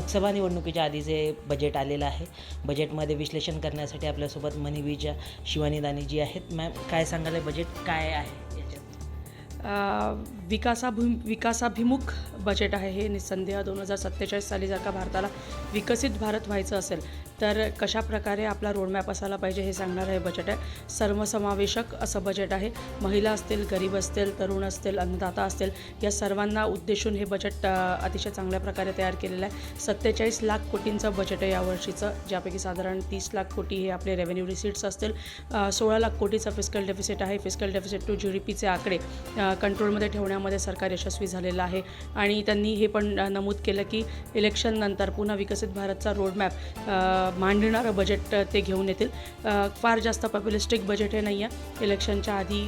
लोकसभा निवडणुकीच्या आधी जे बजेट आलेलं आहे बजेटमध्ये विश्लेषण करण्यासाठी आपल्यासोबत मनिवीच्या शिवानी दानी जी आहेत. मॅम काय सांगाल बजेट काय आहे याच्यात? विकासाभि विकासाभिमुख बजेट आहे हे निसंदेह दोन हजार सत्तेचाळीस साली जर का भारताला विकसित भारत व्हायचं असेल तर कशा प्रकारे आपला रोडमॅप असायला पाहिजे हे सांगणारं हे बजेट आहे. सर्वसमावेशक असं बजेट आहे. महिला असतील गरीब असतील तरुण असतील अन्नदाता असतील या सर्वांना उद्देशून हे बजेट अतिशय चांगल्या प्रकारे तयार केलेलं आहे. सत्तेचाळीस लाख कोटींचं बजेट आहे यावर्षीचं ज्यापैकी साधारण तीस लाख कोटी हे आपले रेव्हेन्यू रिसीट्स असतील. सोळा लाख कोटीचा फिस्कल डेफिसिट आहे. Fiscal deficit to G D पीचे आकडे कंट्रोलमध्ये ठेवण्यामध्ये सरकार यशस्वी झालेलं आहे. आणि त्यांनी हे पण नमूद केलं की इलेक्शननंतर पुन्हा विकसित भारतचा रोडमॅप मांडणारं बजेट ते घेऊन येतील. फार जास्त पॉप्युलिस्टिक बजेट हे नाही आहे इलेक्शनच्या आधी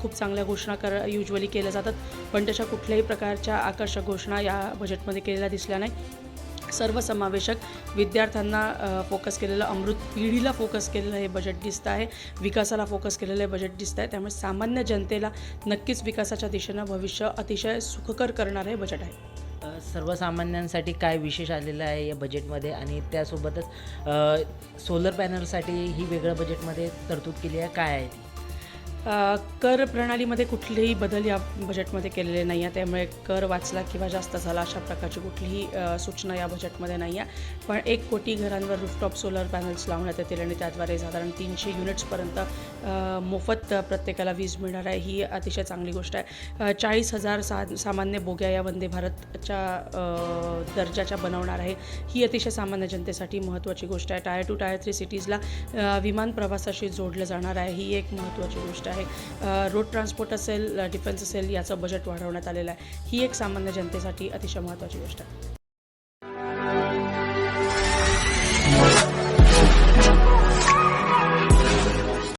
खूप चांगल्या घोषणा कर युजली केल्या जातात. पण तशा कुठल्याही प्रकारच्या आकर्षक घोषणा या बजेटमध्ये केलेल्या दिसल्या नाही. सर्वसमावेशक विद्यार्थ्यांना फोकस केलेलं अमृत पिढीला फोकस केलेलं हे बजेट दिसतं आहे. विकासाला फोकस केलेलं हे बजेट दिसतं आहे. त्यामुळे सामान्य जनतेला नक्कीच विकासाच्या दिशेनं भविष्य अतिशय सुखकर करणारं हे बजेट आहे. सर्वसामान्यांसाठी काय विशेष आलेलं आहे या बजेटमध्ये आणि त्यासोबतच सोलर पॅनलसाठी ही वेगळं बजेटमध्ये तरतूद केली आहे. काय आहे ती? कर प्रणालीमध्ये कुठलेही बदल या बजेटमध्ये केलेले नाही आहे त्यामुळे कर वाचला किंवा जास्त झाला अशा प्रकारची कुठलीही सूचना या बजेटमध्ये नाही आहे पण एक कोटी घरांवर रूफटॉप सोलर पॅनल्स लावण्यात येतील आणि त्याद्वारे साधारण तीनशे युनिट्सपर्यंत मोफत प्रत्येकाला वीज मिळणार आहे ही अतिशय चांगली गोष्ट आहे. चाळीस हजार सा सामान्य बोग्या या वंदे भारतच्या दर्जाच्या बनवणार आहे. ही अतिशय सामान्य जनतेसाठी महत्त्वाची गोष्ट आहे. टायर टू टायर थ्री सिटीजला विमान प्रवासाशी जोडलं जाणार आहे. ही एक महत्त्वाची गोष्ट आहे. आहे. रोड ट्रान्सपोर्ट असेल डिफेन्स असेल याचं बजेट वाढवण्यात आलेलं आहे. ही एक सामान्य जनतेसाठी अतिशय महत्त्वाची गोष्ट आहे.